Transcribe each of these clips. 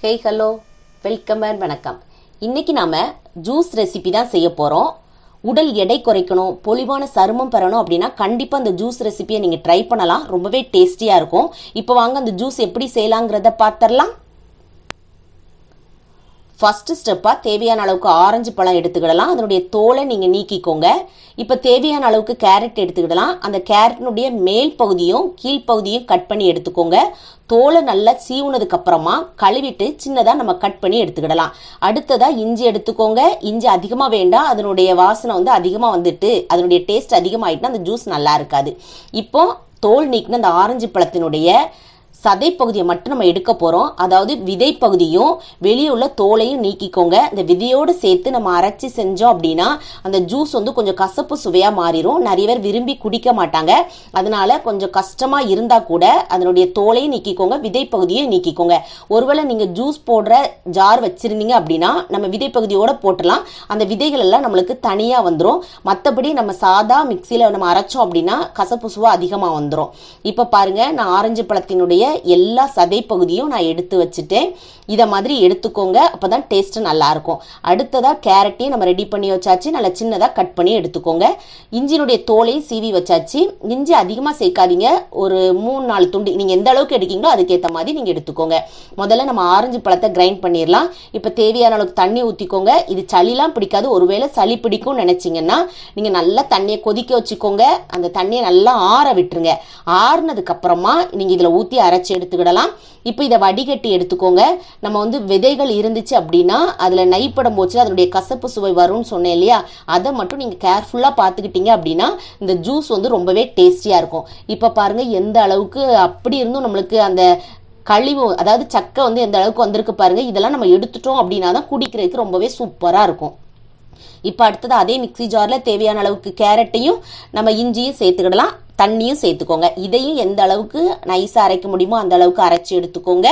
Hey hello welcome and வணக்கம். இன்றைக்கி நாம் ஜூஸ் ரெசிபி தான் செய்ய போகிறோம் உடல் எடை குறைக்கணும் பொலிவான சருமம் பெறணும் அப்படின்னா கண்டிப்பாக அந்த ஜூஸ் ரெசிபியை நீங்கள் ட்ரை பண்ணலாம். ரொம்பவே டேஸ்டியாக இருக்கும். இப்போ வாங்க அந்த ஜூஸ் எப்படி செய்யலாங்கிறத பார்த்துடலாம். ஃபஸ்ட்டு ஸ்டெப்பாக தேவையான அளவுக்கு ஆரஞ்சு பழம் எடுத்துக்கிடலாம். அதனுடைய தோலை நீங்கள் நீக்கிக்கோங்க. இப்போ தேவையான அளவுக்கு கேரட் எடுத்துக்கிடலாம். அந்த கேரட்டினுடைய மேல் பகுதியும் கீழ்ப்பகுதியும் கட் பண்ணி எடுத்துக்கோங்க. தோலை நல்லா சீவுனதுக்கு அப்புறமா கழுவிட்டு சின்னதாக நம்ம கட் பண்ணி எடுத்துக்கிடலாம். அடுத்ததாக இஞ்சி எடுத்துக்கோங்க. இஞ்சி அதிகமாக வேண்டாம். அதனுடைய வாசனை வந்து அதிகமாக வந்துட்டு அதனுடைய டேஸ்ட் அதிகமாகிட்டுனா அந்த ஜூஸ் நல்லா இருக்காது. இப்போ தோல் நீக்கின அந்த ஆரஞ்சு பழத்தினுடைய சதை பகுதியை மட்டும் நம்ம எடுக்க போகிறோம் அதாவது விதை பகுதியும் வெளியே உள்ள தோலையும் நீக்கிக்கோங்க. இந்த விதையோடு சேர்த்து நம்ம அரைச்சி செஞ்சோம் அப்படின்னா அந்த ஜூஸ் வந்து கொஞ்சம் கசப்பு சுவையாக மாறிடும் நிறைய பேர் விரும்பி குடிக்க மாட்டாங்க. அதனால கொஞ்சம் கஷ்டமாக இருந்தால் கூட அதனுடைய தோலையும் நீக்கிக்கோங்க விதை பகுதியும் நீக்கிக்கோங்க. ஒருவேளை நீங்கள் ஜூஸ் போடுற ஜார் வச்சுருந்தீங்க அப்படின்னா நம்ம விதை பகுதியோட போட்டலாம் அந்த விதைகள் எல்லாம் நம்மளுக்கு தனியாக வந்துடும் மற்றபடி நம்ம சாதா மிக்சியில் நம்ம அரைச்சோம் அப்படின்னா கசப்பு சுவை அதிகமாக வந்துடும் இப்போ பாருங்க நான் ஆரஞ்சு பழத்தினுடைய எல்லா சதை பகுதியும் நான் எடுத்து வச்சுட்டேன். இதை மாதிரி எடுத்துக்கோங்க. அப்போ தான் டேஸ்ட்டு நல்லாயிருக்கும். அடுத்ததாக கேரட்டையும் நம்ம ரெடி பண்ணி வச்சாச்சு. நல்லா சின்னதாக கட் பண்ணி எடுத்துக்கோங்க. இஞ்சினுடைய தோலையும் சீவி வச்சாச்சு. இஞ்சி அதிகமாக சேர்க்காதீங்க. ஒரு மூணு நாலு துண்டு. நீங்கள் எந்த அளவுக்கு எடுக்கீங்களோ அதுக்கேற்ற மாதிரி நீங்கள் எடுத்துக்கோங்க. முதல்ல நம்ம ஆரஞ்சு பழத்தை கிரைண்ட் பண்ணிடலாம் இப்போ தேவையான அளவுக்கு தண்ணி ஊற்றிக்கோங்க இது சளிலாம் பிடிக்காது. ஒருவேளை சளி பிடிக்கும்னு நினச்சிங்கன்னா நீங்கள் நல்லா தண்ணியை கொதிக்க வச்சுக்கோங்க. அந்த தண்ணியை நல்லா ஆற விட்டுருங்க. ஆறுனதுக்கப்புறமா நீங்கள் இதில் ஊற்றி அரைச்சி எடுத்துக்கிடலாம். இப்போ இதை வடிகட்டி எடுத்துக்கோங்க. நம்ம வந்து விதைகள் இருந்துச்சு அப்படின்னா அதில் நைப்படம் போச்சு அதனுடைய கசப்பு சுவை வரும்னு சொன்னேன் இல்லையா? அதை மட்டும் நீங்கள் கேர்ஃபுல்லாக பார்த்துக்கிட்டீங்க அப்படின்னா இந்த ஜூஸ் வந்து ரொம்பவே டேஸ்டியாக இருக்கும். இப்போ பாருங்கள் எந்த அளவுக்கு அப்படி இருந்தும் நம்மளுக்கு அந்த கழிவு அதாவது சக்கை வந்து எந்த அளவுக்கு வந்திருக்கு பாருங்க இதெல்லாம் நம்ம எடுத்துட்டோம் அப்படின்னா தான் குடிக்கிறதுக்கு ரொம்பவே சூப்பராக இருக்கும். இப்போ அடுத்தது அதே மிக்ஸி ஜாரில் தேவையான அளவுக்கு கேரட்டையும் நம்ம இஞ்சியும் சேர்த்துக்கிடலாம். தண்ணியும் சேர்த்துக்கோங்க. இதையும் எந்த அளவுக்கு நைஸாக அரைக்க முடியுமோ அந்த அளவுக்கு அரைச்சி எடுத்துக்கோங்க.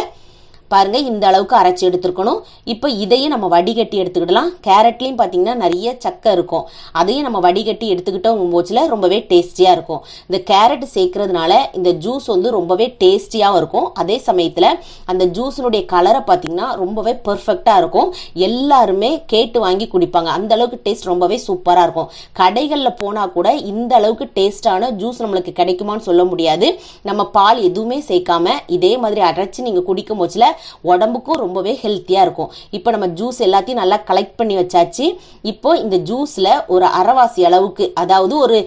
பாருங்க இந்த அளவுக்கு அரைச்சி எடுத்துருக்கணும். இப்போ இதையும் நம்ம வடிகட்டி எடுத்துக்கிடலாம். கேரட்லேயும் பார்த்தீங்கன்னா நிறைய சக்கை இருக்கும். அதையும் நம்ம வடிகட்டி எடுத்துக்கிட்டோம் போச்சில் ரொம்பவே டேஸ்டியாக இருக்கும். இந்த கேரட் சேர்க்கறதுனால இந்த ஜூஸ் வந்து ரொம்பவே டேஸ்டியாகவும் இருக்கும். அதே சமயத்தில் அந்த ஜூஸினுடைய கலரை பார்த்தீங்கன்னா ரொம்பவே பெர்ஃபெக்டாக இருக்கும். எல்லாருமே கேட்டு வாங்கி குடிப்பாங்க. அந்த அளவுக்கு டேஸ்ட் ரொம்பவே சூப்பராக இருக்கும். கடைகளில் போனால் கூட இந்த அளவுக்கு டேஸ்டான ஜூஸ் நம்மளுக்கு கிடைக்குமான்னு சொல்ல முடியாது. நம்ம பால் எதுவுமே சேர்க்காம இதே மாதிரி அரைச்சி நீங்கள் குடிக்கும் போச்சில் உடம்புக்கும் ரொம்பவே ஹெல்த்தியாக இருக்கும். இப்போ நம்ம ஜூஸ் எல்லாத்தையும் நல்லா கலெக்ட் பண்ணி வச்சாச்சு. இப்போ இந்த ஜூஸில் ஒரு அரைவாசி அளவுக்கு அதாவது ஒரு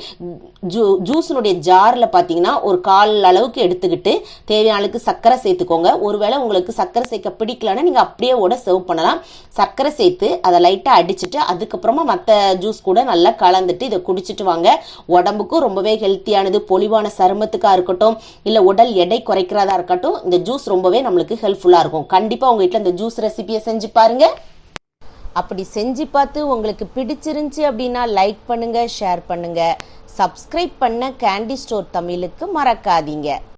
ஜூ ஜூஸினுடைய ஜாரில் பார்த்தீங்கன்னா ஒரு கால் அளவுக்கு எடுத்துக்கிட்டு தேவையான அளவுக்கு சர்க்கரை சேர்த்துக்கோங்க. ஒருவேளை உங்களுக்கு சர்க்கரை சேர்க்க பிடிக்கலன்னா நீங்கள் அப்படியே கூட சர்வ் பண்ணலாம். சர்க்கரை சேர்த்து அதை லைட்டாக அடிச்சுட்டு அதுக்கப்புறமா மற்ற ஜூஸ் கூட நல்லா கலந்துட்டு இதை குடிச்சிட்டு வாங்க. உடம்புக்கும் ரொம்பவே ஹெல்த்தியானது பொலிவான சருமத்துக்காக இருக்கட்டும் இல்லை உடல் எடை குறைக்கிறதா இருக்கட்டும் இந்த ஜூஸ் ரொம்பவே நம்மளுக்கு ஹெல்ப்ஃபுல்லாக இருக்கும். கண்டிப்பாக உங்கள் வீட்டில் இந்த ஜூஸ் ரெசிபியை செஞ்சு பாருங்க. அப்படி செஞ்சு பார்த்து உங்களுக்கு பிடிச்சிருந்துச்சி அப்படின்னா லைக் பண்ணுங்க ஷேர் பண்ணுங்க. சப்ஸ்கிரைப் பண்ண கேண்டி ஸ்டோர் தமிழுக்கு மறக்காதீங்க.